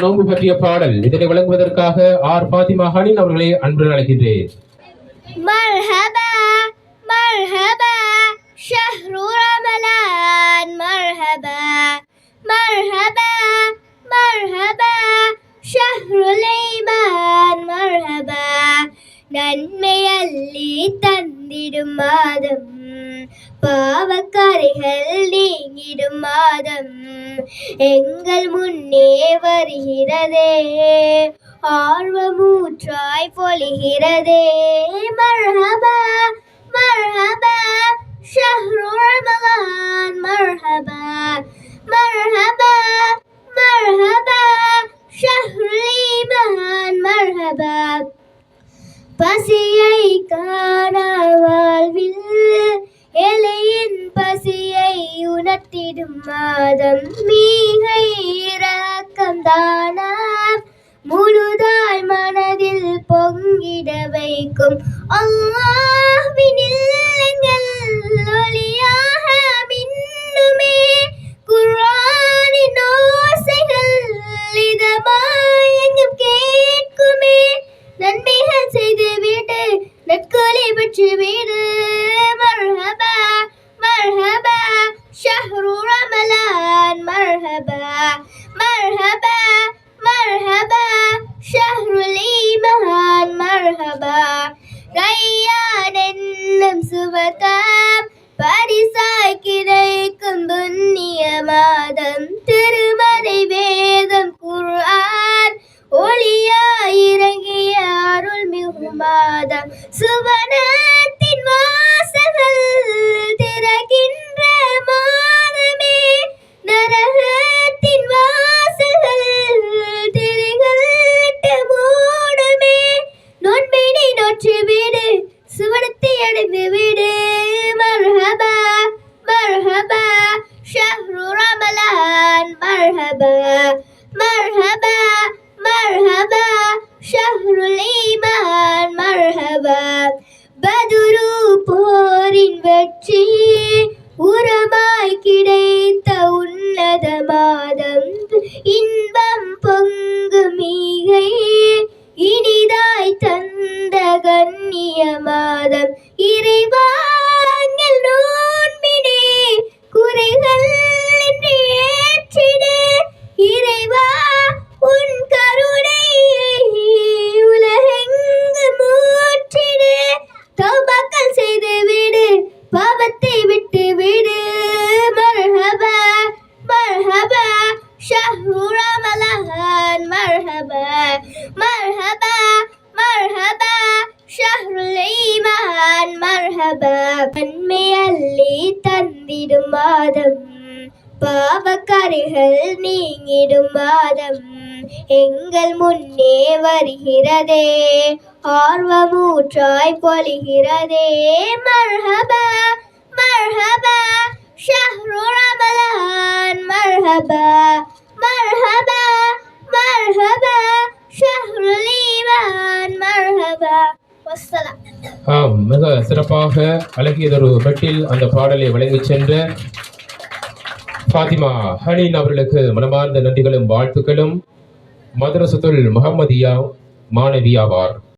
நோன்பு பற்றிய பாடல். இதனை வழங்குவதற்காக ஆர் பாத்திமா ஹானின் அவர்களை அன்பு அழைக்கின்றேன். மர்ஹபா மர்ஹபா ஷஹ்ரு ரமலான் மர்ஹபா. மர்ஹபா மர்ஹபா ஷஹ்ருல் ஈமான் மர்ஹபா. நன்மை அள்ளி தந்திடும் மாதம் பாவக்கரைகள் நீங்கிடும் மாதம் எங்கள் முன்னே வருகிறதே. ஆர்வமூற்றாய் பொழிகிறதே. மரஹபா மரஹபா ஷஹ்ரு ரமலான் மரஹபா மரஹபா மரஹபா ஷஹ்ருல் ஈமான் மரஹபா. பசியை காண வாழ்வில் எலையின் பசியை உணர்த்திடும் மாதம் மீகை இரக்கம் முழுதாய் மனதில் பொங்கிட வைக்கும் அல்லாஹ்வினில் ஒளியாக மின்னுமே. குர்ஆனின் ஓசைகள் இதமாய் எங்கும் கேட்குமே. நன்மைகள் செய்து விட்டு நற்கொலை பெற்று மர்ஹபா மர்ஹபா போரின் வெற்றி உரமாய் கிடைத்த உன்னத மாதம். இன்பம் பொங்கு மீகை இனிதாய் தந்த கண்ணிய மாதம். இறைவாங்கில் நோன்பினே குறைகள் என்று ஏற்றிடு. இறைவா மர்ஹபா நன்மை தந்திடும் மாதம் பாவக்கரைகள் நீங்கிடும் மாதம் எங்கள் முன்னே வருகிறதே ஆர்வமூற்றாய் பொழிகிறதே. மர்ஹபா மர்ஹபா ஷஹ்ரு ரமலான் மர்ஹபா மர்ஹபா மர்ஹபா ஷஹ்ருல் ஈமான் மர்ஹபா. ஆம் மிக சிறப்பாக அழகியதொரு மெட்டில் அந்த பாடலை வழங்கி சென்ற ஃபாத்திமா ஹனீன் அவர்களுக்கு மனமார்ந்த நன்றிகளும் வாழ்த்துக்களும். மதரசத்துல் முகமதியா மாணவி ஆவார்